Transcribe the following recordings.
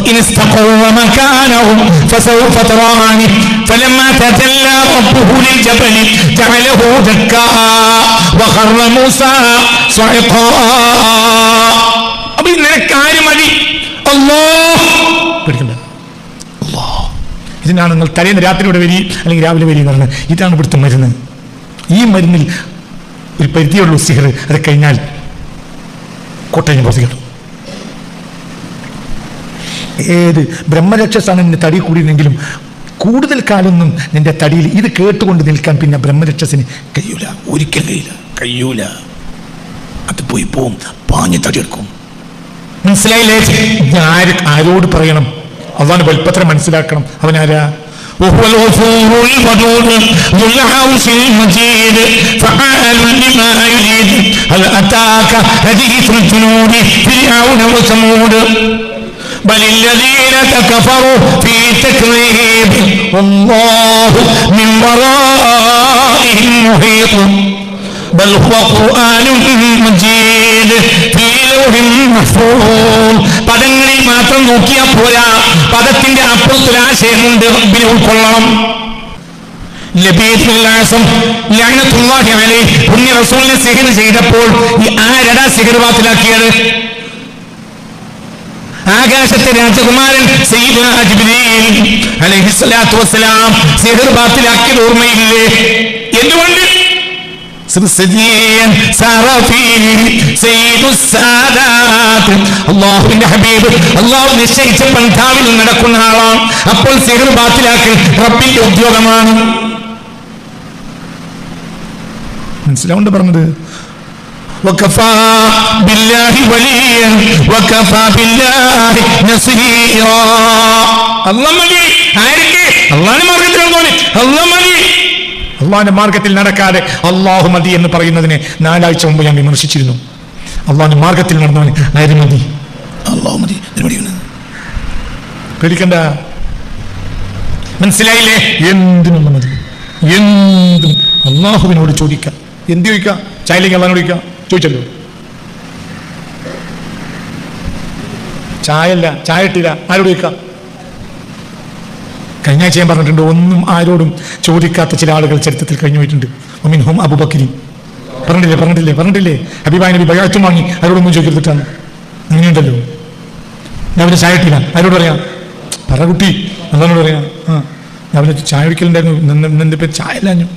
فإن استقروا مكانهم فسوف تراني فلما تجلى ربه للجبل جعله دكا وخر موسى صعقا അപ്പൊ നിനക്ക് ആര് മതി അല്ലോ പേടിക്കണ്ട അല്ലോ ഇതിനാണ് നിങ്ങൾ തലേന്ന് രാത്രി ഇവിടെ വരി അല്ലെങ്കിൽ രാവിലെ വരി എന്ന് പറയുന്നത് ഇതാണ് ഇവിടുത്തെ മരുന്ന് ഈ മരുന്നിൽ ഒരു പരിധിയുള്ളൂ സിഹർ അത് കഴിഞ്ഞാൽ കോട്ടയം പുറത്തേക്കിടും ഏത് ബ്രഹ്മരക്ഷസാണ് നിന്റെ തടി കൂടിയിരുന്നെങ്കിലും കൂടുതൽ കാലൊന്നും നിന്റെ തടിയിൽ ഇത് കേട്ടുകൊണ്ട് നിൽക്കാൻ പിന്നെ ബ്രഹ്മരക്ഷസിന് കഴിയൂല ഒരിക്കലും കഴിയില്ല കഴിയൂല അത് പോയി പോവും പാഞ്ഞ് തടിയെടുക്കും മനസ്സിലായില്ലേ ഞാൻ ആര് ആരോട് പറയണം അതാണ് വലുപ്പത്ര മനസ്സിലാക്കണം അവനാരാ وهو الغفور الودود ذو العرش المجيد فعال لما يريد هل أتاك حديث الجنود فرعون وثمود بل الذين كفروا في تكذيب والله من ورائهم محيط بل هو قرآن مجيد في لوح محفوظ പദങ്ങളിൽ മാത്രം നോക്കിയാൽ പോരാ പദത്തിന്റെ അപ്പുറത്തൊരു ആശയമുണ്ട് റബ്ബിനെ ഉൾക്കൊള്ളണം ലബീദുല്ലാസം ലഅനത്തുല്ലാഹി അലൈഹി പുണ്യ റസൂലിനെ സിഹർ ചെയ്തപ്പോൾ ഈ ആരടാ സിഹർ ബാത്തിലാക്കിയത് ആകാശത്തെ രാജകുമാരൻ ഓർമ്മയില്ലേ? എന്തുകൊണ്ട്? ഹബീബ് നിശ്ചയിച്ച പന്ഥാവിൽ നടക്കുന്ന ആളാണ്. അപ്പോൾ സിഹർ ബാത്തിലാക്കൽ റബ്ബിന്റെ ഉദ്യോഗമാണ്. മനസ്സിലാവുണ്ട് പറഞ്ഞത്? وكفى بالله وليا وكفى بالله نصيرا الله മതി ആർക്ക് അള്ളാഹിന്റെ മാർഗത്തിൽ പോലെ അള്ളാഹ് മതി അള്ളാഹിന്റെ മാർഗത്തിൽ നടക്കാതെ അള്ളാഹു മതി എന്ന് പറയുന്നതിനെ നാലാഴ്ച മുമ്പ് ഞാൻ വിമർശിച്ചിരുന്നു അള്ളാഹിന്റെ മാർഗത്തിൽ നടന്നവന് ആര് മതി അള്ളാഹു മതി ഇതിന് മടിയാണ്. പേടിക്കണ്ട മനസ്സിലായില്ലേ എന്തിനും മതി എന്തും അള്ളാഹുവിനോട് ചോദിക്കാം എന്ത് ചോദിക്കാം ചായയിലേക്ക് അള്ളഹാനോട് ചോദിക്കാം ചോദിച്ചല്ലോ. ചായല്ല ചായ ഇട്ടില്ല ആരോട് ചോദിക്കാം? കഴിഞ്ഞ ആഴ്ച പറഞ്ഞിട്ടുണ്ട് ഒന്നും ആരോടും ചോദിക്കാത്ത ചില ആളുകൾ ചരിത്രത്തിൽ കഴിഞ്ഞു പോയിട്ടുണ്ട്. ഒമിൻഹും അബുബക്കിരി പറഞ്ഞിട്ടില്ലേ പറഞ്ഞിട്ടില്ലേ പറഞ്ഞിട്ടില്ലേ? അഭിപ്രായ നബി ബയാറ്റും വാങ്ങി ആരോടൊന്നും ചോദിക്കരുതിട്ടാണ്. അങ്ങനെയുണ്ടല്ലോ. ഞാൻ അവന് ചായ ഇട്ടില്ല. ആരോട് പറയാം? പറ കുട്ടി. അതാണോട് പറയാം ആ ഞാൻ അവന് ചായ കുടിക്കലുണ്ടായിരുന്നു. നിന്റെ പേര് ചായ ഇല്ലാഞ്ഞു.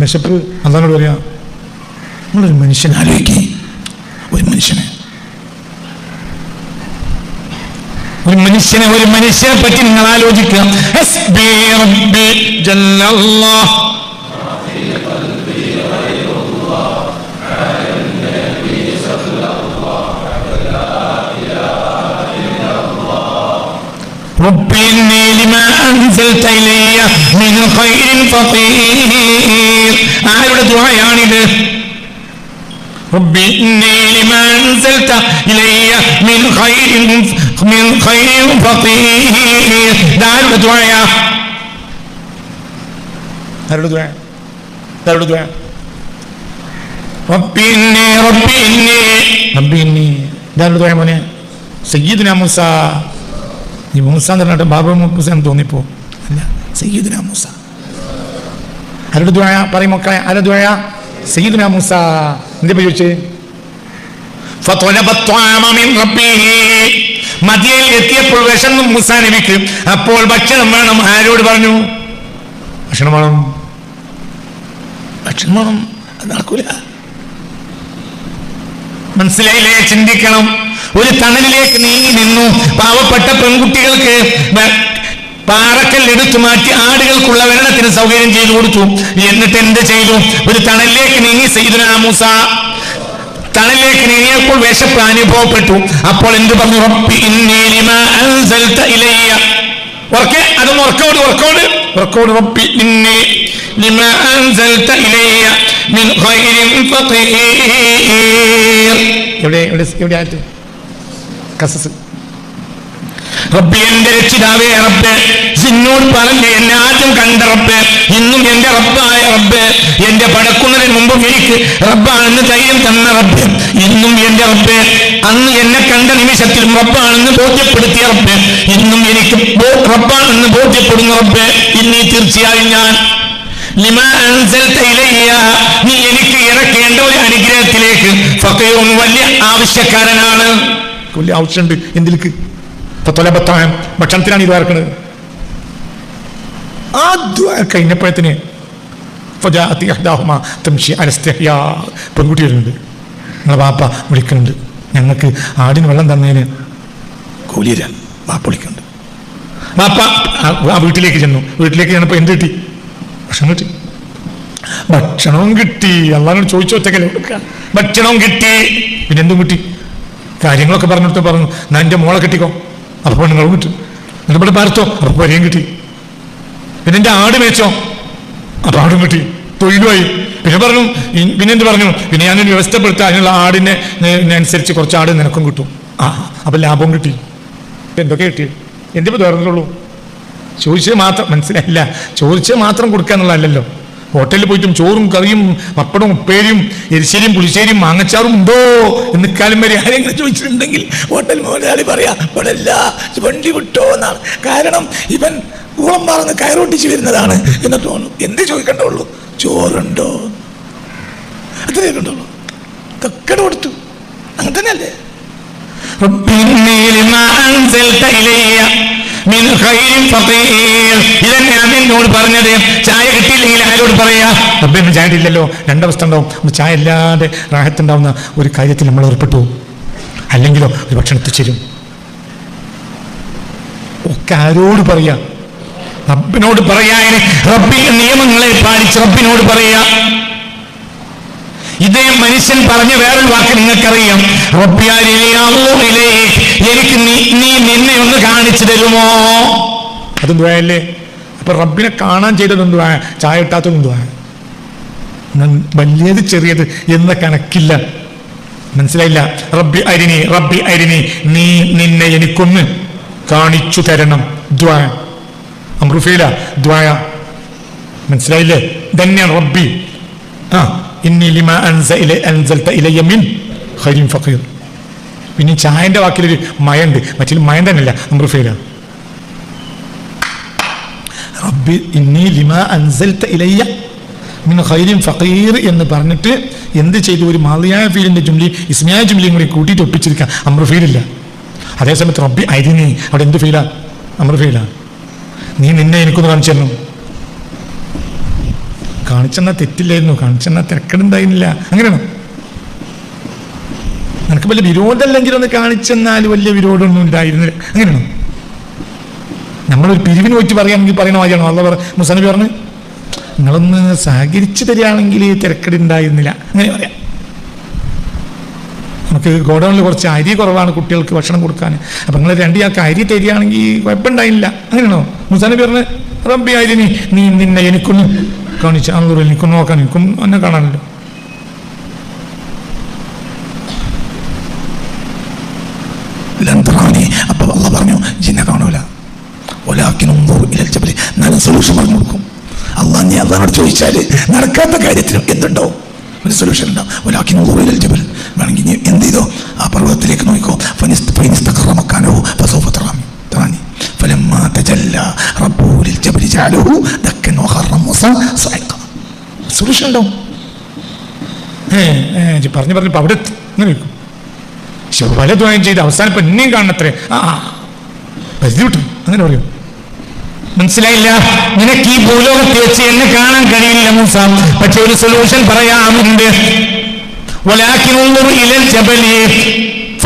വിശപ്പ് അതാണോട് പറയാം നിങ്ങളൊരു മനുഷ്യൻ ആലോചിക്കേ ഒരു മനുഷ്യനെ ഒരു മനുഷ്യനെ ഒരു മനുഷ്യനെ പറ്റി നിങ്ങൾ ആലോചിക്കുക ഹസ്ബി റബ്ബി ജല്ലല്ലാഹ് رب إني لما أنزلت إلي من خير فقير ആരുടെ ദുആയാണിത് رب إني لما أنزلت إلي من خير من خير فقير ആരുടെ ദുആയാ ആരുടെ ദുആ ആരുടെ ദുആ رب إني رب إني رب إني ഇതാരുടെ ദുആ മോനെ സയ്യിദുന മൂസ ഈ മൂസ എന്ന് പറഞ്ഞിട്ട് ബാബു മൂസ എന്ന് തോന്നിപ്പോ അല്ല സയ്യിദുന മൂസ ആരുടെ ദ്വായ പറയും മക്കളെ ആരുടെ ദ്വായ സീദന മൂസ എന്തിപ്പോ ചോദിച്ചേ? മതിയയിൽ എത്തിയപ്പോൾ വിഷം മൂസ നബിക്ക്. അപ്പോൾ ഭക്ഷണം വേണം. ആരോട് പറഞ്ഞു? ഭക്ഷണം വേണം. ഭക്ഷണം വേണം. അത് നടക്കൂല. മനസ്സിലായില്ലേ? ചിന്തിക്കണം. ഒരു തണലിലേക്ക് നീങ്ങി നിന്നു. പാവപ്പെട്ട പെൺകുട്ടികൾക്ക് പാറക്കൽ എടുത്തു മാറ്റി ആടുകൾക്കുള്ള വെള്ളത്തിന് സൗകര്യം ചെയ്തു കൊടുത്തു. എന്നിട്ട് എന്ത് ചെയ്തു? ഒരു തണലിലേക്ക് നീങ്ങി സൈദുന മൂസ. തണലിലേക്ക് നീങ്ങിയപ്പോൾ വിശപ്പ് അനുഭവപ്പെട്ടു. അപ്പോൾ എന്ത് പറഞ്ഞു? എവിടെ എവിടെ എവിടെ ആയിട്ട്? കസസ്. റബ്ബി എന്റെ രക്ഷിതാവേ റബ്ബ് സിന്നോട് പറഞ്ഞ് എന്നെ ആദ്യം കണ്ട റബ്ബ് ഇന്നും എന്റെ റബ്ബായ റബ്ബ് എന്റെ പടക്കുന്നതിന് മുമ്പും എനിക്ക് റബ്ബാണെന്ന് ധൈര്യം തന്ന റബ്ബ് ഇന്നും എന്റെ റബ്ബ് അന്ന് എന്നെ കണ്ട നിമിഷത്തിലും റബ്ബാണെന്ന് ബോധ്യപ്പെടുത്തിയ റബ്ബ് ഇന്നും എനിക്ക് റബ്ബാണെന്ന് ബോധ്യപ്പെടുന്ന റബ്ബ് ഇനി തീർച്ചയായും ഞാൻ. നീ എനിക്ക് ഇറക്കേണ്ട ഒരു അനുഗ്രഹത്തിലേക്ക് വലിയ ആവശ്യക്കാരനാണ്. വലിയ ആവശ്യമുണ്ട് എന്തിലേക്ക്? ഇപ്പൊ തൊലബത്തായം ഭക്ഷണത്തിനാണ് ഇത് ഇറക്കുന്നത് ആ കഴിഞ്ഞപ്പോഴത്തിന്. പെൺകുട്ടി വരുന്നുണ്ട്. നിങ്ങളെ വാപ്പ വിളിക്കുന്നുണ്ട്. ഞങ്ങൾക്ക് ആടിന് വെള്ളം തന്നതിന് കൂലിയില്ല വാപ്പ വിളിക്കുന്നുണ്ട്. വാപ്പ ആ- വീട്ടിലേക്ക് ചെന്നു. വീട്ടിലേക്ക് ചെന്നപ്പോൾ എന്ത് കിട്ടി? ഭക്ഷണം കിട്ടി. ഭക്ഷണവും കിട്ടി. അള്ളാഹിനോട് ചോദിച്ചു ഒറ്റക്കല്ലേ കൊടുക്കുക ഭക്ഷണവും കിട്ടി. പിന്നെ എന്തും കിട്ടി? കാര്യങ്ങളൊക്കെ പറഞ്ഞിട്ട് പറഞ്ഞു. നാ എന്റെ മോളെ കെട്ടിക്കോ? അപ്പോൾ നിങ്ങളും കിട്ടും എന്നിട്ട് ഇവിടെ പാർത്തോ പരിയും കിട്ടി. പിന്നെ എന്റെ ആട് മേച്ചോ അപ്പോൾ ആടും കിട്ടി. തൊഴിലുമായി. പിന്നെ പറഞ്ഞു പിന്നെ എന്ത് പറഞ്ഞു? പിന്നെ ഞാനൊരു വ്യവസ്ഥപ്പെടുത്തുക അതിനുള്ള ആടിനെ അനുസരിച്ച് കുറച്ച് ആട് നിനക്കും കിട്ടും. ആ അപ്പം ലാഭവും കിട്ടി. എന്തൊക്കെ കിട്ടി? എന്തിപ്പോൾ തുറന്നുള്ളൂ ചോദിച്ചത് മാത്രം മനസ്സിലായില്ല. ചോദിച്ചത് മാത്രം കൊടുക്കാന്നുള്ളതല്ലല്ലോ. ഹോട്ടലിൽ പോയിട്ടും ചോറും കറിയും പപ്പടവും ഉപ്പേരിയും എരിശ്ശേരിയും പുളിശ്ശേരിയും മാങ്ങച്ചാറും ഉണ്ടോ എന്ന് കാലം വരെ ആരെങ്കിലും ചോദിച്ചിട്ടുണ്ടെങ്കിൽ ഹോട്ടൽ മുതലാളി പറയാ ഇവിടെ വണ്ടി വിട്ടോ എന്നാണ്. കാരണം ഇവൻ ഊളം മാറുന്ന കയറോട്ടിച്ച് വരുന്നതാണ് എന്ന് തോന്നുന്നു. എന്ത് ചോദിക്കണ്ടുള്ളൂ ചോറുണ്ടോ? അത്രയേ കണ്ടുള്ളൂ കക്കട കൊടുത്തു. അങ്ങനെ തന്നെയല്ലേ? ഇതന്നെ അതിനോട് പറഞ്ഞത്. ചായ കിട്ടിയില്ലെങ്കിൽ ആരോട് പറയാ? റബ്ബിന് ചായ ഇല്ലല്ലോ രണ്ടവസ്ഥ ഉണ്ടാവും. ചായ ഇല്ലാതെ റാഹത്തുണ്ടാവുന്ന ഒരു കാര്യത്തിൽ നമ്മൾ ഏർപ്പെട്ടു അല്ലെങ്കിലോ ഒരു ഭക്ഷണം എത്തിച്ചേരും. ഒക്കെ ആരോട് പറയാ? റബ്ബിനോട് പറയാ റബ്ബിന്റെ നിയമങ്ങളെ പാലിച്ച് റബ്ബിനോട് പറയാ. ഇതേ മനുഷ്യൻ പറഞ്ഞ വേറൊരു വാക്ക് നിങ്ങൾക്കറിയാം. എനിക്ക് നീ നിന്നെ ഒന്ന് കാണിച്ചു തരുമോ? അത് ദ്വായല്ലേ അപ്പൊ റബ്ബിനെ കാണാൻ ചെയ്തതും ദ്വായ ചായ ഇട്ടാത്തതും ദ്വായ വലിയത് ചെറിയത് എന്ന കണക്കില്ല. മനസ്സിലായില്ല? റബ്ബി അരിനി റബ്ബി അരിനി നീ നിന്നെ എനിക്കൊന്ന് കാണിച്ചു തരണം. ദ്വായ അമൃഫീല ദ്വായ മനസ്സിലായില്ലേ? ധന്യ റബ്ബി. ആ. ഇന്നി ലിമ അൻസ ഇല അൻസൽത്ത ഇലയ്യ മിൻ ഖൈരിൻ ഫഖീർ. പിന്നെ ചായന്റെ വാക്കിലൊരു മയുണ്ട്. മറ്റേ മയം തന്നെയല്ല ഫെയിലാണ് റബ്ബി ഇന്നി ലിമ അൻസൽത്ത ഇലയ്യ മിൻ ഖൈരിൻ ഫഖീർ എന്ന് പറഞ്ഞിട്ട് എന്ത് ചെയ്തു? ഒരു മാളിയായ ഫീലിന്റെ ജുംലി ഇസ്മിയായ ജുംലിയും കൂടി കൂട്ടിയിട്ട് ഒപ്പിച്ചിരിക്കാം. അമ്ര ഫീലില്ല അതേസമയത്ത് റബ്ബി അരിനി അവിടെ എന്ത് ഫീലാ? അമ്ര ഫീലാണ് നീ നിന്നെ എനിക്കൊന്ന് കാണിച്ചു തരണം. കാണിച്ചെന്നാ തെറ്റില്ലായിരുന്നു കാണിച്ചെന്ന തിരക്കടുണ്ടായിരുന്നില്ല. അങ്ങനെയാണ്. നിനക്ക് വലിയ വിരോധമല്ലെങ്കിൽ ഒന്ന് കാണിച്ചെന്നാൽ വലിയ വിരോധമൊന്നും ഉണ്ടായിരുന്നില്ല. അങ്ങനെയാണ്. നമ്മളൊരു പിരിവിന് പോയിട്ട് പറയുകയാണെങ്കിൽ പറയണ മാതിരിയാണോ. അല്ല പറ മുസനബി പറഞ്ഞ് നിങ്ങളൊന്ന് സഹകരിച്ചു തരികയാണെങ്കിൽ തിരക്കടി ഉണ്ടായിരുന്നില്ല അങ്ങനെ പറയാം. നമുക്ക് ഗോഡൗണിൽ കുറച്ച് അരി കുറവാണ് കുട്ടികൾക്ക് ഭക്ഷണം കൊടുക്കാൻ. അപ്പം നിങ്ങൾ രണ്ട് ചാക്ക് അരി തരികയാണെങ്കിൽ കുഴപ്പമുണ്ടായില്ല അങ്ങനെയാണോ? മുസാനബി പറഞ്ഞ് റബ്ബി അരി നീ നിന്നെ എനിക്കൊന്ന് കാണിച്ച അന്നൂറിൽ നിൽക്കും നോക്കാൻ നിൽക്കും എന്നെ കാണാനല്ലോ. ലന്തറാണി അപ്പൊ അള്ള പറഞ്ഞു സൊല്യൂഷൻ നീ നടക്കാത്ത കാര്യത്തിനും എന്തുണ്ടാവും? ഒരു സൊല്യൂഷൻ ഉണ്ടാവും. വേണമെങ്കിൽ നീ എന്ത് ചെയ്തോ? ആ പർവതത്തിലേക്ക് നോക്കിക്കോ. ഫനിസ്ത ഫനിസ്തഖറമക്കാനോ ഫസൗഫ തറാമി. തറാനി فلما تجلى ربه للجبل جعله دكا وخر موسى صعقا സൊല്യൂഷൻ ഉണ്ടാവും ഏ ഏ ഇജ്ജ് പറഞ്ഞു പറഞ്ഞു ഇപ്പൊ അവിടെ എത്തി. ഇങ്ങനെ വെക്കും ശരി, പല ദ്വയം ചെയ്ത് അവസാനം ഇപ്പൊ എന്നെയും കാണണത്രേ ആ ആ. പരിധി വിട്ടു അങ്ങനെ പറയും മനസ്സിലായില്ല നിനക്ക് ഈ ഭൂലോകത്ത് വെച്ച് എന്നെ കാണാൻ കഴിയില്ല മൂസ പക്ഷെ ഒരു സൊല്യൂഷൻ പറയാമുണ്ട് ولكن انظر الى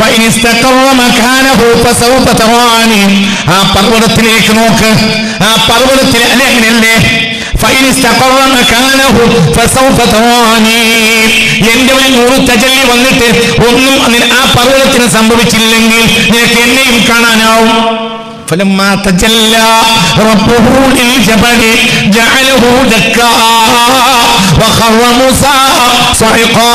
الجبل فإن استقر مكانه فسوف تراني ആ പർവ്വതത്തിലേക്ക് നോക്ക് ആ പർവ്വതത്തിൽ അല്ലെ അങ്ങനെയല്ലേ فإن استقر مكانه فسوف تراني എന്റെ ഒരു നൂറ് തജല്ലി വന്നിട്ട് ഒന്നും അതിന് ആ പർവ്വതത്തിന് സംഭവിച്ചില്ലെങ്കിൽ നിനക്ക് എന്നെയും കാണാനാവും فلما تجلى ربه للجبل جعله دكا وخر موسى صعقا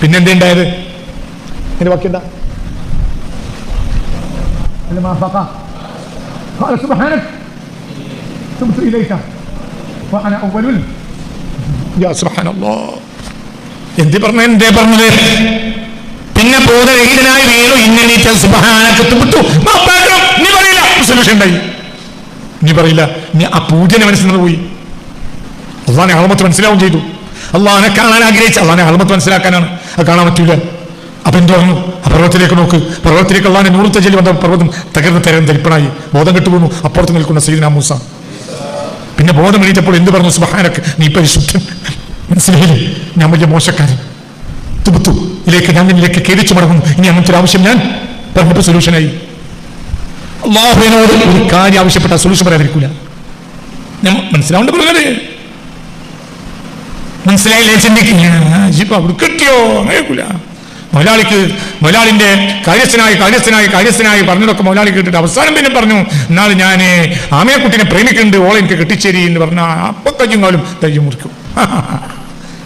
പിന്നെന്തുണ്ടായത് എന്റെ ബാക്കി എന്താ لما فقع قال سبحانك تبت إليك وأنا أول يا سبحان الله എന്തി പറഞ്ഞ എന്തേ പറഞ്ഞത് പിന്നെ ബോധരഹിതനായി വീണു ഇന്നീച്ച സുബഹാനക്കത്തുപെട്ടു മാപ്പാക്കണം നീ പറയില്ല സൊല്യൂഷൻ ഉണ്ടായി നീ പറയില്ല നീ ആ പൂജനെ മനസ്സിൽ പോയി അള്ളാനെ ആളമത്ത് മനസ്സിലാവും ചെയ്തു അള്ളാനെ കാണാൻ ആഗ്രഹിച്ച അള്ളാനെ അളമത്ത് മനസ്സിലാക്കാനാണ്. അത് കാണാൻ പറ്റൂല. അപ്പൊ എന്ത് പറഞ്ഞു? ആ പർവത്തിലേക്ക് നോക്ക്. പർവത്തിലേക്ക് അള്ളാനെ നൂറത്തെ ചെല്ലി വന്ന പർവതം തകർന്ന് തരം തരിപ്പണായി. ബോധം കെട്ടുപോകുന്നു അപ്പുറത്ത് നിൽക്കുന്ന സീദന മൂസ. പിന്നെ ബോധം എണീറ്റപ്പോൾ എന്ത് പറഞ്ഞു? സുബഹാനക്ക് നീ പരിശുദ്ധൻ. മനസ്സിലായില്ലേ? ഞാൻ വലിയ മോശക്കാരൻ. തുബുത്തു ഇതിലേക്ക് ഞാൻ നിന്നിലേക്ക് കേടിച്ചു മടങ്ങുന്നു. ഇനി അങ്ങനത്തെ ഒരു ആവശ്യം ഞാൻ പറഞ്ഞപ്പോൾ സൊല്യൂഷനായി അള്ളാഹുവിനോട് ഒരു കാര്യം ആവശ്യപ്പെട്ട സൊല്യൂഷൻ പറയാതിരിക്കൂല. ഞാൻ മനസ്സിലാവേണ്ട പ്രകാരം മനസ്സിലായില്ലേ ചിന്തിക്കില്ല അവിടെ കിട്ടിയോ? അങ്ങനെക്കൂല മൊലാളിക്ക് മൊലാളിന്റെ കാര്യസ്ഥനായി കാര്യസ്ഥനായി കാര്യസ്ഥനായി പറഞ്ഞതൊക്കെ മൊലാളി കേട്ടിട്ട് അവസാനം പിന്നെ പറഞ്ഞു എന്നാൽ ഞാൻ ആമയക്കുട്ടിനെ പ്രേമിക്കുന്നുണ്ട് ഓളെ എനിക്ക് കെട്ടിച്ചേരി എന്ന് പറഞ്ഞാൽ അപ്പൊ കയ്യും കാലും തയ്യും മുറിക്കും.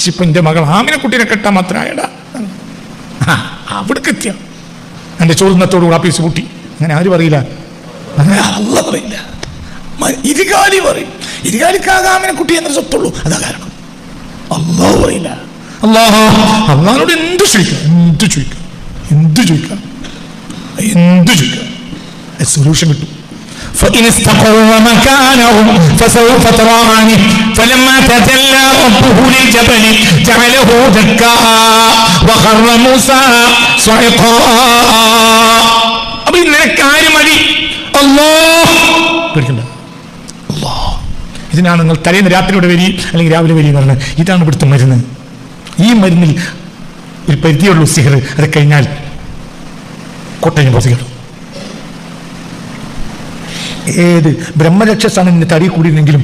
ഇപ്പൊ എന്റെ മകൾ ആമിനക്കുട്ടിനെ കെട്ടാൻ മാത്രമായടാ അവിടെ എത്തിയ എന്റെ ചോദ്യത്തോടുകൂടി ആപ്പീസ് പൂട്ടി. അങ്ങനെ ആര് പറയില്ല? അല്ല പറയില്ല. ഇരുകാലി പറയും. ഇരുകാലിക്കാകാമിനെ കുട്ടി എന്ന സ്വത്തുള്ളൂ. അതാ കാരണം. അള്ളാഹു പറയില്ല അള്ളാഹു അള്ളാഹിനോട് എന്ത് ചോദിക്കാം എന്ത് ചോദിക്കാം എന്ത് ചോദിക്കാം എന്ത് ചോദിക്കാം സൊല്യൂഷൻ കിട്ടും فإن استقروا مكانهم فسوف تراني فلما تجلى ربه للجبل جعله دكا وخر موسى صعقا അപ്പൊ നിനക്ക് ആര് മതി അല്ലോ പേടിക്കണ്ട അല്ലാ. ഇതിനാണ് നിങ്ങൾ തലേന്ന് രാത്രിയോടെ വരി അല്ലെങ്കിൽ രാവിലെ വരി എന്ന് പറഞ്ഞത് ഇതാണ് ഇവിടുത്തെ മരുന്ന്. ഈ മരുന്നിൽ ഒരു പരിധിയുള്ളൂ സിഹർ അത് കഴിഞ്ഞാൽ കോട്ടയം പൊസിക്കണം ഏത് ബ്രഹ്മരക്ഷസാണ് നിന്റെ തടി കൂടിയിരുന്നെങ്കിലും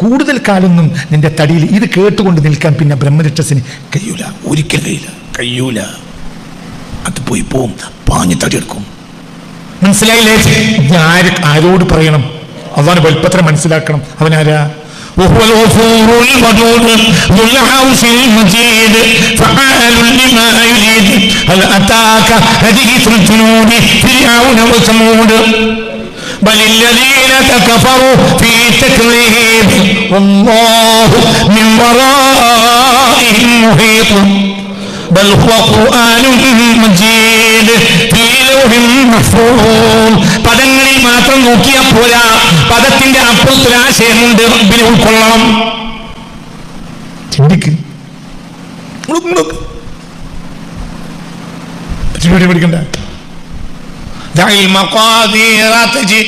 കൂടുതൽ കാലൊന്നും നിന്റെ തടിയിൽ ഇത് കേട്ടുകൊണ്ട് നിൽക്കാൻ പിന്നെ ബ്രഹ്മരക്ഷസിന് കഴിയൂല. ഒരിക്കലും കഴിയില്ല കഴിയൂല. അത് പോയി പോവും. പാഞ്ഞ് തടിയെടുക്കും മനസ്സിലായില്ലേ? ഞാൻ ആര് ആരോട് പറയണം? അതാണ് വലുപ്പത്ര മനസ്സിലാക്കണം അവനാരാ وهو الغفور الودود ذو العرش المجيد فعال لما يريد هل أتاك حديث الجنود فرعون وثمود بل الذين كفروا في تكذيب والله من ورائهم محيط بل هو قرآن مجيد في لوح محفوظ പദങ്ങളിൽ മാത്രം നോക്കിയാൽ പോരാ പദത്തിന്റെ അപ്പുറത്തൊരാശയമുണ്ട് റബ്ബിനെ ഉൾക്കൊള്ളണം ചിന്തിക്ക് നോക്ക് നോക്ക്. പരിപാടി പഠിക്കണ്ട دع المقادير تجري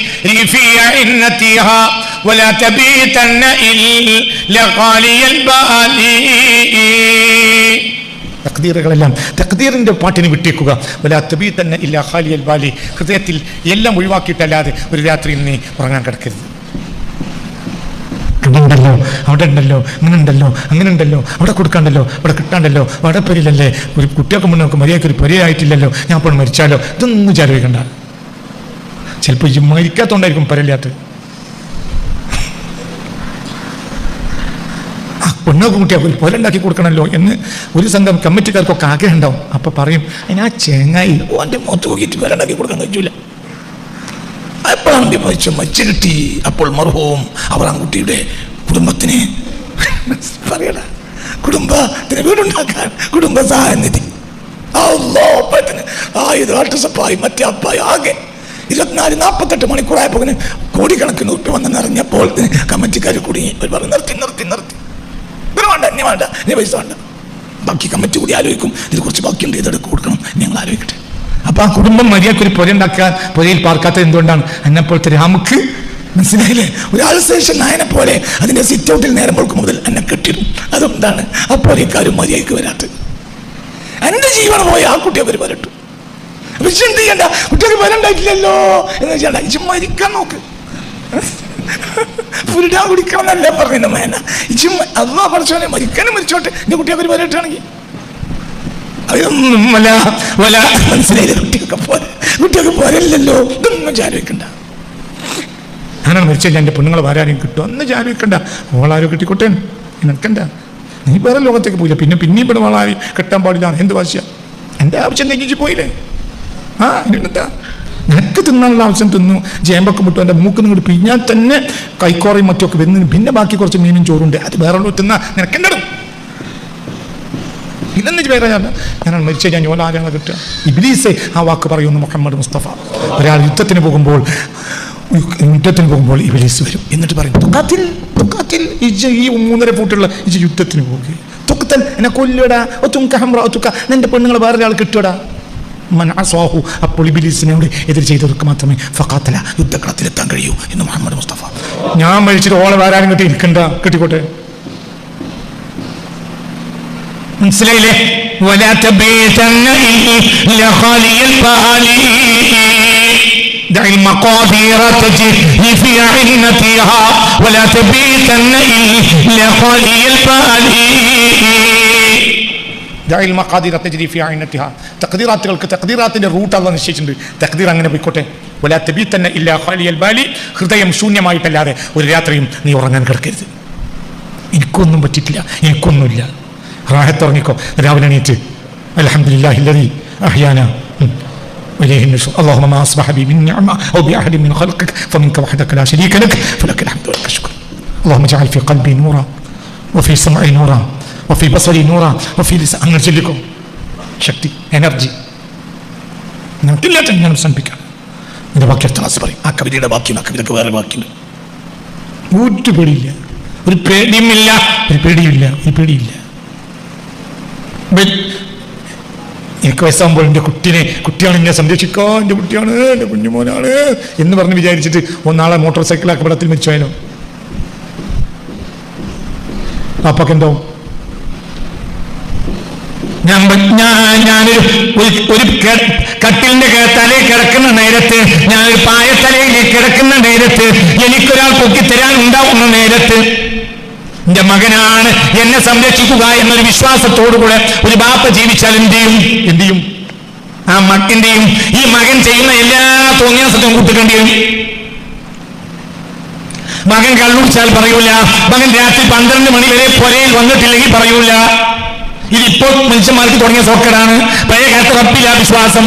في عنتها ولا تبيتن إلا قالي البالي തക്തീറുകളെല്ലാം തക്തീറിന്റെ പാട്ടിന് വിട്ടേക്കുക. വലാത്തബി തന്നെ ഇല്ല ഖാലിയൽ ബാലി. ഹൃദയത്തിൽ എല്ലാം ഒഴിവാക്കിയിട്ടല്ലാതെ ഒരു രാത്രി നീ ഉറങ്ങാൻ കിടക്കരുത്. ഉണ്ടല്ലോ അവിടെ ഉണ്ടല്ലോ അങ്ങനെ ഉണ്ടല്ലോ അങ്ങനെ ഉണ്ടല്ലോ അവിടെ കൊടുക്കാണ്ടല്ലോ അവിടെ കിട്ടാണ്ടല്ലോ അവിടെ പെരിലല്ലേ ഒരു കുട്ടിയൊക്കെ മുന്നേ നമുക്ക് മര്യാദയ്ക്ക് ഒരു പരിയായിട്ടില്ലല്ലോ. ഞാൻ അപ്പോൾ മരിച്ചാലോ? ഇതൊന്നും ചാലോചിക്കണ്ട ചിലപ്പോൾ മരിക്കാത്തതുകൊണ്ടായിരിക്കും മരിക്കാത്തോണ്ടായിരിക്കും കുട്ടിയാക്കും ഒരു പോലെ ഉണ്ടാക്കി കൊടുക്കണമല്ലോ എന്ന് ഒരു സംഘം കമ്മിറ്റിക്കാർക്കൊക്കെ ആഗ്രഹം ഉണ്ടാവും. അപ്പൊ പറയും അതിന് ആ ചെങ്ങായി ഓന്റെ മുഖത്ത് നോക്കിയിട്ട് വേറെ ഉണ്ടാക്കി കൊടുക്കാൻ കഴിച്ചില്ല എപ്പോഴാണ് വിഭജിച്ച മച്ചിരട്ടി അപ്പോൾ മർഹവും അവർ ആൺകുട്ടിയുടെ കുട്ടിയുടെ കുടുംബത്തിന് പറയണ കുടുംബത്തിന് വീടുണ്ടാക്കാൻ കുടുംബ സഹായനിധി. നിധി അപ്പത്തിന് ആ ഇത് വാട്ടസപ്പായി മറ്റേ അപ്പായി ആകെ ഇരുപത്തിനാല് നാൽപ്പത്തെട്ട് മണിക്കൂറായപ്പോൾ കോടിക്കണക്കിന് ഉപ്പ് വന്ന് നിറഞ്ഞപ്പോൾ കമ്മിറ്റിക്കാർ കുടുങ്ങി അവർ പറഞ്ഞു നിർത്തി നിർത്തി നിർത്തി. ഇവർ വേണ്ട ഇനി വേണ്ട ഇനി പൈസ വേണ്ട. ബാക്കി കമ്മിറ്റി കൂടി ആലോചിക്കും. ഇതിൽ കുറച്ച് ബാക്കിയുണ്ട് ഇതെടുത്ത് കൊടുക്കണം. ഞങ്ങൾ ആലോചിക്കട്ടെ. അപ്പൊ ആ കുടുംബം മര്യാദയ്ക്ക് ഒരു പുര ഉണ്ടാക്കാൻ പുരയിൽ പാർക്കാത്തത് എന്തുകൊണ്ടാണ്? എന്നെപ്പോലത്തെ രാമുക്ക് മനസ്സിലായില്ലേ? ഒരാൾ ശേഷം നായനെ പോലെ അതിന്റെ സിറ്റ് ഔട്ടിൽ നേരം കൊടുക്കും മുതൽ എന്നെ കെട്ടിടും. അതുകൊണ്ടാണ് ആ പുരക്കാരും മര്യാദയ്ക്ക് വരാത്തത്. എന്റെ ജീവൻ പോയി ആ കുട്ടി അവർ വരട്ടു. എന്ത് ചെയ്യണ്ട? കുട്ടികൾ വരണ്ടായിട്ടില്ലല്ലോ എന്ന് വെച്ചാൽ മരിക്കാൻ നോക്ക്. പുരുടാൻ കുടിക്കണം പറഞ്ഞു മേന ഇച്ച് അള്ളാഹ് പഠിച്ചോനെ മരിക്കാനും മരിച്ചോട്ടെ. എന്റെ കുട്ടിയെ പരിപാടിയിട്ടാണെങ്കിൽ വരട്ടാണെങ്കിൽ അതൊന്നും വല വല മനസ്സിലായില്ല? കുട്ടിയൊക്കെ പോരെ കുട്ടിയൊക്കെ പോരല്ലോ ഇതൊന്നും ചാലോചിക്കണ്ട ഞാനാണ് മരിച്ചാൽ എന്റെ പെണ്ണുങ്ങൾ വരാനും കിട്ടും. ഒന്നും ചാലോചിക്കണ്ട ഓളാരോ കിട്ടിക്കോട്ടെ നിനക്കണ്ട നീ വേറെ ലോകത്തേക്ക് പോയില്ല? പിന്നെ പിന്നെയും ഇവിടെ വളാരി കെട്ടാൻ പാടില്ല എന്ത് വാശിയ? എന്റെ ആവശ്യം നെഞ്ചിച്ച് പോയില്ലേ? ആ എന്താ നിനക്ക് തിന്നാനുള്ള ആവശ്യം തിന്നു. ജേമ്പൊക്കെ മുട്ടു എന്റെ മൂക്ക് നിങ്ങൾ പിഞ്ഞാൽ തന്നെ കൈക്കോറയും മറ്റൊക്കെ വരുന്നതിന് പിന്നെ ബാക്കി കുറച്ച് മീനും ചോറുണ്ട്. അത് വേറെ തിന്നാ നിനക്ക് എന്താടും? ഇതെന്ന് വേറെ ഞാൻ ഞാൻ മരിച്ചു ഞാൻ ഓലാരാണ് കിട്ടുക? ഇബ്ലീസെ ആ വാക്ക് പറയുന്നു മുഹമ്മദ് മുസ്തഫ. ഒരാൾ യുദ്ധത്തിന് പോകുമ്പോൾ യുദ്ധത്തിന് പോകുമ്പോൾ ഇബ്ലീസ് വരും. എന്നിട്ട് പറയും തുക്കാത്തിൽ തുക്കാത്തിൽ ഈ മൂന്നര ഫൂട്ടുള്ള ഇജ് യുദ്ധത്തിന് പോകുക തുക്കത്തൽ എന്നെ കൊല്ലടാ ഒ തുങ്ക ഹംറ ഒ തുക്ക നിന്റെ പെണ്ണുങ്ങൾ വേറെ ഒരാൾ കിട്ടുവടാ മൻ അസ്വാഹു അപ്പോൾ ഇബിലിസിനോട് എതിർ ചെയ്തവർക്ക് മാത്രമേ ഫക്കാത്തല യുദ്ധക്കളത്തിലെത്താൻ കഴിയൂ എന്ന് മുഹമ്മദ് മുസ്തഫ ഞാൻ മരിച്ചിട്ട് ഓളെ വേറെ ആരും കിട്ടി ഇരിക്കണ്ട കിട്ടിക്കോട്ടെ മനസ്സിലായില്ലേ ولا تبيتن إلا خالي الفالي دع المقادير تجري في عنتها ولا تبيتن إلا خالي الفالي ദഅൽ മഖാദിറ തജ്രി ഫി അയ്നതിഹ തഖ്ദീറാത്തുകൾക്ക് തഖ്ദീറാത്തിന്റെ റൂട്ട് അല്ല നിശ്ചയിച്ചിട്ടുണ്ട് തഖ്ദീർ അങ്ങനെ പോയിക്കോട്ടെ വലാ തബീ തന്നെ ഇല്ല ഖാലിയൽ ബാലി ഹൃദയം ശൂന്യമായിട്ടല്ലാതെ ഒരു രാത്രിയും നീ ഉറങ്ങാൻ കിടക്കരുത് എനിക്കൊന്നും പറ്റിയിട്ടില്ല എനിക്കൊന്നുമില്ല റാഹത്തുറങ്ങിക്കോ രാവിലെ എണീറ്റ് അൽഹംദുലില്ലാഹി الذي أحيانا وإليه النشور اللهم ما أصبح بي من نعمة أو بأحد من خلقك فمنك وحدك لا شريك لك فلك الحمد ولك الشكر اللهم اجعل في قلبي نورا وفي سمعي نورا നൂറ അങ്ങനെ ചൊല്ലിക്കോ ശക്തി എനർജി ഞങ്ങൾക്കില്ലാത്ത ഞാൻ ശ്രമിക്കാം ഇതിന്റെ ബാക്കി അടുത്ത പറയും ആ കവിതയുടെ ബാക്കിയുണ്ട് ആ കവിതയ്ക്ക് വേറെ ബാക്കിയുണ്ട് ഒരു പേടിയില്ല ഒരു പേടിയുമില്ല ഒരു പേടിയുമില്ല ഒരു പേടിയില്ല എനിക്ക് വയസ്സാകുമ്പോൾ എന്റെ കുട്ടിനെ കുട്ടിയാണ് എന്നെ സംരക്ഷിക്കുക എന്റെ കുട്ടിയാണ് എന്റെ കുഞ്ഞുമോനാണ് എന്ന് പറഞ്ഞ് വിചാരിച്ചിട്ട് ഒന്നാളെ മോട്ടോർ സൈക്കിൾ അക്കപടത്തിൽ മരിച്ചു അതിനോ ഞാൻ ഞാൻ ഞാനൊരു ഒരു കട്ടിലിന്റെ തലയിൽ കിടക്കുന്ന നേരത്ത് ഞാനൊരു പായത്തലയിൽ കിടക്കുന്ന നേരത്ത് എനിക്കൊരാൾ പൊക്കിത്തരാൻ ഉണ്ടാവുന്ന നേരത്ത് എന്റെ മകനാണ് എന്നെ സംരക്ഷിക്കുക എന്നൊരു വിശ്വാസത്തോടുകൂടെ ഒരു ബാപ്പ ജീവിച്ചാൽ എന്ത് ചെയ്യും? എന്ത് ചെയ്യും? ആ മകന്റെയും ഈ മകൻ ചെയ്യുന്ന എല്ലാ തോന്നിയാസത്തും കൂട്ടുകേണ്ടി വരും. മകൻ കള്ളുടിച്ചാൽ പറയൂല. മകൻ രാത്രി പന്ത്രണ്ട് മണി വരെ പുരയിൽ വന്നിട്ടില്ലെങ്കിൽ പറയൂല. ഇതിപ്പോ മനുഷ്യന്മാർക്ക് തുടങ്ങിയ സോക്കറാണ് പഴയ കാലത്ത് റപ്പില്ല വിശ്വാസം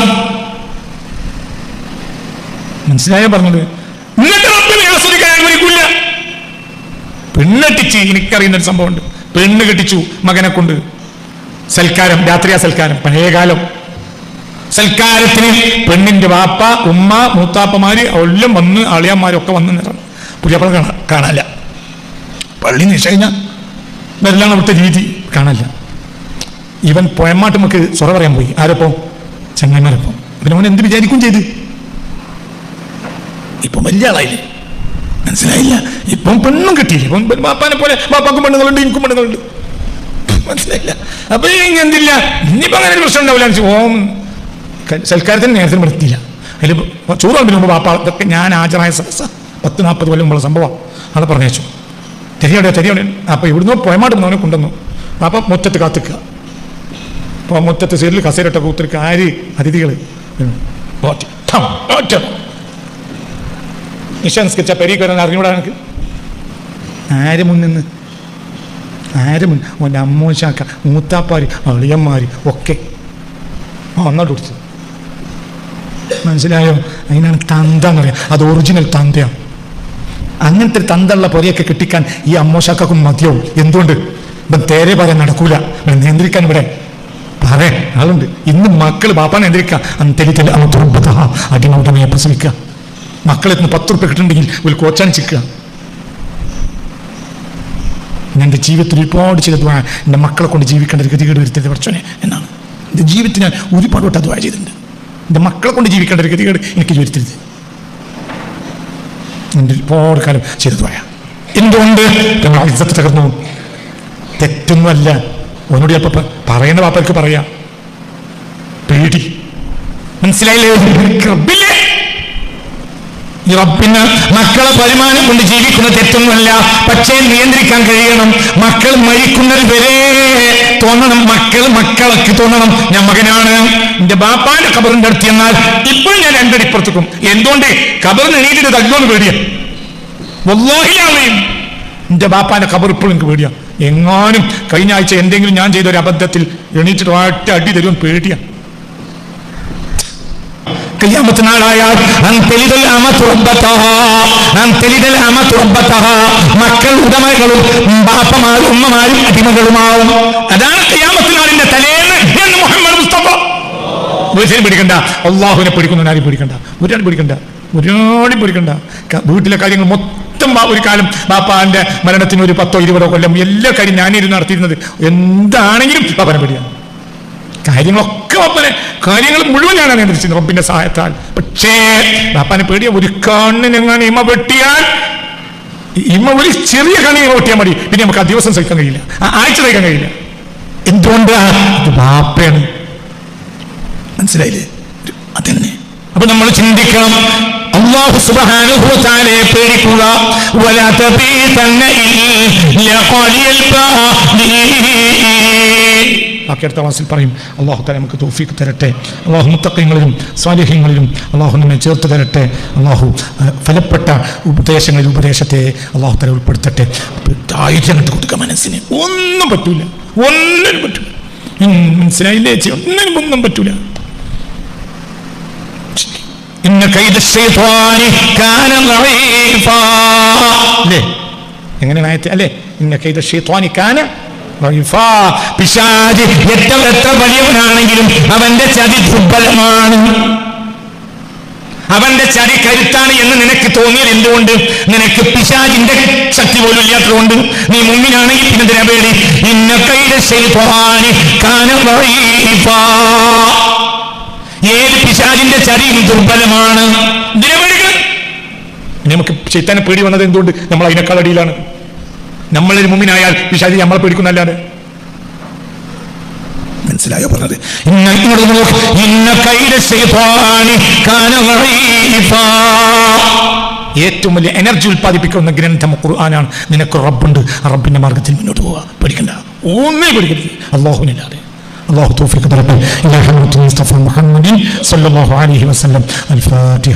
മനസ്സിലായോ പറഞ്ഞത്? ഇന്നത്തെ റബ്ബിനെ ആസ്വദിക്കാൻ അനുവദിക്കില്ല പെണ്ണെട്ടിച്ച് എനിക്കറിയുന്ന ഒരു സംഭവമുണ്ട്. പെണ്ണ് കെട്ടിച്ചു മകനെ കൊണ്ട്. സൽക്കാരം രാത്രിയാ സൽക്കാരം പഴയകാലം സൽക്കാരത്തിന് പെണ്ണിന്റെ വാപ്പ ഉമ്മ മൂത്താപ്പമാര് എല്ലാം വന്ന് അളിയന്മാരൊക്കെ വന്ന് നിറഞ്ഞു. പുതിയപ്പള കാണാ കാണാല്ല. പള്ളി നിശ്ചയിഞ്ഞ വരലാണ് അവിടുത്തെ രീതി. കാണാല്ല. ഇവൻ പോയമാട്ട് നമുക്ക് സൊറ പറയാൻ പോയി. ആരപ്പോ? ചങ്ങന്മാരപ്പോ പിന്നെ അവൻ എന്ത് വിചാരിക്കും ചെയ്ത്? ഇപ്പം വലിയ ആളായില്ലേ? മനസ്സിലായില്ല. ഇപ്പം പെണ്ണും കിട്ടിയില്ല? ഇപ്പം ബാപ്പാനെ പോലെ ബാപ്പാക്കും പെണ്ണുങ്ങളുണ്ട് എനിക്കും പെണ്ണുങ്ങളുണ്ട്. മനസ്സിലായില്ല. അപ്പൊ എന്തില്ല? ഇനിയിപ്പോ അങ്ങനെ ഒരു പ്രശ്നം ഉണ്ടാവില്ല. ഓം. സൽക്കാരത്തിന് നേരത്തിന് നിർത്തിയില്ല. അതിൽ ചോറ് കണ്ടിന് മുമ്പ് ബാപ്പ ഞാൻ ഹാജരായ സദസ്സ പത്ത് നാൽപ്പത് കൊല്ലം മുമ്പുള്ള സംഭവം. അത് പറഞ്ഞു തെരിയോടെ തെരിയോടെ അപ്പൊ ഇവിടുന്ന് പോയമാട്ട് അവനെ കൊണ്ടുവന്നു. ബാപ്പ മുറ്റത്ത് കാത്തിക്കുക. അപ്പോൾ മുറ്റത്തെ സീരിൽ കസേരട്ട കൂത്തിരിക്കുക കാര്യ അതിഥികൾ നിഷംസ്കരിച്ച പെരീക്കരൻ അറിഞ്ഞൂടാ എനിക്ക് ആര് മുന്നിന്ന്? ആര് മുൻ ഓന്റെ അമ്മോശാക്ക മൂത്താപ്പാര് അളിയന്മാര് ഒക്കെ. ഒന്നോട്ട് പിടിച്ചു. മനസ്സിലായോ? അതിനാണ് തന്ത എന്ന് പറയാം അത് ഒറിജിനൽ തന്തയാണ് അങ്ങനത്തെ തന്തള്ള പൊരയൊക്കെ കിട്ടിക്കാൻ ഈ അമ്മോശാക്കും മതിയാവും. എന്തുകൊണ്ട്? ഇപ്പം തേരെ പറയാൻ നടക്കൂല. നിയന്ത്രിക്കാൻ ഇവിടെ. പറയാ. ആളുണ്ട്. ഇന്ന് മക്കൾ ബാപ്പാനെ നിയന്ത്രിക്കുക അന്തരിത്തൽ അടിമൗടമയെ പ്രസവിക്കുക മക്കളെത്തുന്ന പത്ത് റുപ്യ കിട്ടുന്നുണ്ടെങ്കിൽ ഒരു കോച്ചാൻ ചിക്കുക എന്റെ ജീവിതത്തിൽ ഒരുപാട് ചില ദ്വാ എന്റെ മക്കളെ കൊണ്ട് ജീവിക്കേണ്ട ഒരു ഗതികേട് വരുത്തരുത് പഠിച്ചോനെ എന്നാണ്. എന്റെ ജീവിതത്തിൽ ഞാൻ ഒരുപാട് വട്ടം ദ്വാ ചെയ്തിട്ടുണ്ട്. എന്റെ മക്കളെ കൊണ്ട് ജീവിക്കേണ്ട ഒരു ഗതികേട് എനിക്ക് വരുത്തരുത്. എന്റെ ഒരുപാട് കാലം ചെയ്ത ദ്വായ എന്തുകൊണ്ട്? തകർന്നു. തെറ്റൊന്നുമല്ല. ഒന്നുകൂടി അപ്പൊ പറയുന്ന പാപ്പർക്ക് പറയാം. പേടി. മനസ്സിലായില്ലേ? ഈ റബ്ബിന് മക്കളെ പരിമാനം കൊണ്ട് ജീവിക്കുന്ന തെറ്റൊന്നുമല്ല. പക്ഷേ നിയന്ത്രിക്കാൻ കഴിയണം. മക്കൾ മരിക്കുന്നത് വരെ തോന്നണം. മക്കൾ മക്കളൊക്കെ തോന്നണം. ഞാൻ മകനാണ്. എന്റെ ബാപ്പാന്റെ കബറിന്റെ അടുത്ത് എന്നാൽ ഇപ്പോൾ ഞാൻ രണ്ടടി പുറത്തുക്കും എന്തുകൊണ്ട്? കബറിന് എണീറ്റിട്ട് തഗ്ഗോന്ന് പേടിയാണ് എന്റെ ബാപ്പാന്റെ ഖബർ ഇപ്പോഴും എനിക്ക് പേടിയാ. എങ്ങാനും കഴിഞ്ഞ ആഴ്ച എന്തെങ്കിലും ഞാൻ ചെയ്ത ഒരു അബദ്ധത്തിൽ എണീറ്റിട്ട് ഒറ്റ അടി തരുമെന്ന് പേടിയാ. കയ്യാമത്ത് നാളായാൽ അൻ തെലിതൽ അമത്ത് റബ്ബത്തഹ. അൻ തെലിതൽ അമത്ത് റബ്ബത്തഹ. മക്കൾ ഉടമകളും ബാപ്പമാരും ഉമ്മമാരും അടിമകളുമാവും. അതാണ് കയ്യാമത്ത് നാളിന്റെ തലേന്ന് എന്ന് മുഹമ്മദ് മുസ്തഫ. വീട്ടിൽ പിടിക്കണ്ട. അള്ളാഹുവിനെ പിടിക്കുന്ന ആരും പിടിക്കണ്ട. ഒരാൾ പിടിക്കണ്ട. ഒരാളും പിടിക്കണ്ട. വീട്ടിലെ കാര്യങ്ങൾ മൊത്തം ഒരു കാലം ബാപ്പാന്റെ മരണത്തിന് ഒരു പത്തോ ഇരുപതോ കൊല്ലം എല്ലാ കാര്യം ഞാനിരുന്ന് നടത്തിയിരുന്നത്. എന്താണെങ്കിലും ബാപ്പനെ പിടിയാണ്. കാര്യങ്ങളൊക്കെ ബാപ്പനെ കാര്യങ്ങൾ മുഴുവൻ ഞാൻ നിയന്ത്രിച്ചത് റബ്ബിന്റെ സഹായത്താൽ. പക്ഷേ ബാപ്പാനെ പേടിയ ഒരു കണ്ണിനെങ്ങാൻ ഇമ വെട്ടിയാൽ ഇമ്മ ഒരു ചെറിയ കണ്ണി വെട്ടിയാൽ മതി. പിന്നെ നമുക്ക് ആ ദിവസം സഹിക്കാൻ കഴിയില്ല. ആ ആഴ്ച സഹിക്കാൻ കഴിയില്ല. എന്തുകൊണ്ടാണ് ഇത് ബാപ്പയാണ്. മനസ്സിലായില്ലേ? അതന്നെ. അപ്പൊ നമ്മൾ ചിന്തിക്കണം. അള്ളാഹു തആലയെ പേടിക്കുക. ബാക്കി അടുത്ത ക്ലാസ്സിൽ പറയും അള്ളാഹു തല നമുക്ക് തൗഫീഖ് തരട്ടെ. അള്ളാഹു മുത്തക്കങ്ങളിലും സ്വാലിഹ്യങ്ങളിലും അള്ളാഹു നമ്മെ ചേർത്ത് തരട്ടെ. അള്ളാഹു ഫലപ്പെട്ട ഉപദേശങ്ങളിൽ ഉപദേശത്തെ അള്ളാഹു തല ഉൾപ്പെടുത്തട്ടെ. ധൈര്യം കണ്ടു കൊടുക്കുക മനസ്സിന്. ഒന്നും പറ്റൂല. ഒന്നിനും പറ്റൂല. മനസ്സിലായില്ലേ ഒന്നിനും ഒന്നും പറ്റൂല. എത്ര വലിയവനാണെങ്കിലും അവന്റെ ചതി ദുർബലമാണ്. അവന്റെ ചതി കരുത്താണ് എന്ന് നിനക്ക് തോന്നിയത് എന്തുകൊണ്ട്? നിനക്ക് പിശാജിന്റെ ശക്തി പോലും ഇല്ലാത്തതുകൊണ്ട്. നീ മുങ്ങിനാണെങ്കിൽ പിന്നെ എന്തിനാ ഇന്ന ഇന്ന കൈദ പോവാനി കാന. ഏത് പിശാചിന്റെ ചരിയും ദുർബലമാണ്? നമുക്ക് ചൈത്താനെ പേടി വന്നത് എന്തുകൊണ്ട്? നമ്മൾ അതിനേക്കാൾ അടിയിലാണ്. നമ്മളൊരു മുമ്പിനായാൽ പിശാചി നമ്മളെ പേടിക്കുന്നല്ലാതെ മനസ്സിലായോ പറഞ്ഞത്? ഏറ്റവും വലിയ എനർജി ഉൽപ്പാദിപ്പിക്കുന്ന ഗ്രന്ഥം ഖുർആനാണ്. നിനക്ക് റബ്ബുണ്ട്. റബ്ബിന്റെ മാർഗത്തിൽ മുന്നോട്ട് പോവുക പഠിക്കണ്ട ഒന്നേ പഠിക്കരുത് അള്ളാഹുവിനല്ലാതെ الله توفيق تربي إلى حضرة المصطفى محمد صلى الله عليه وسلم. الفاتحة.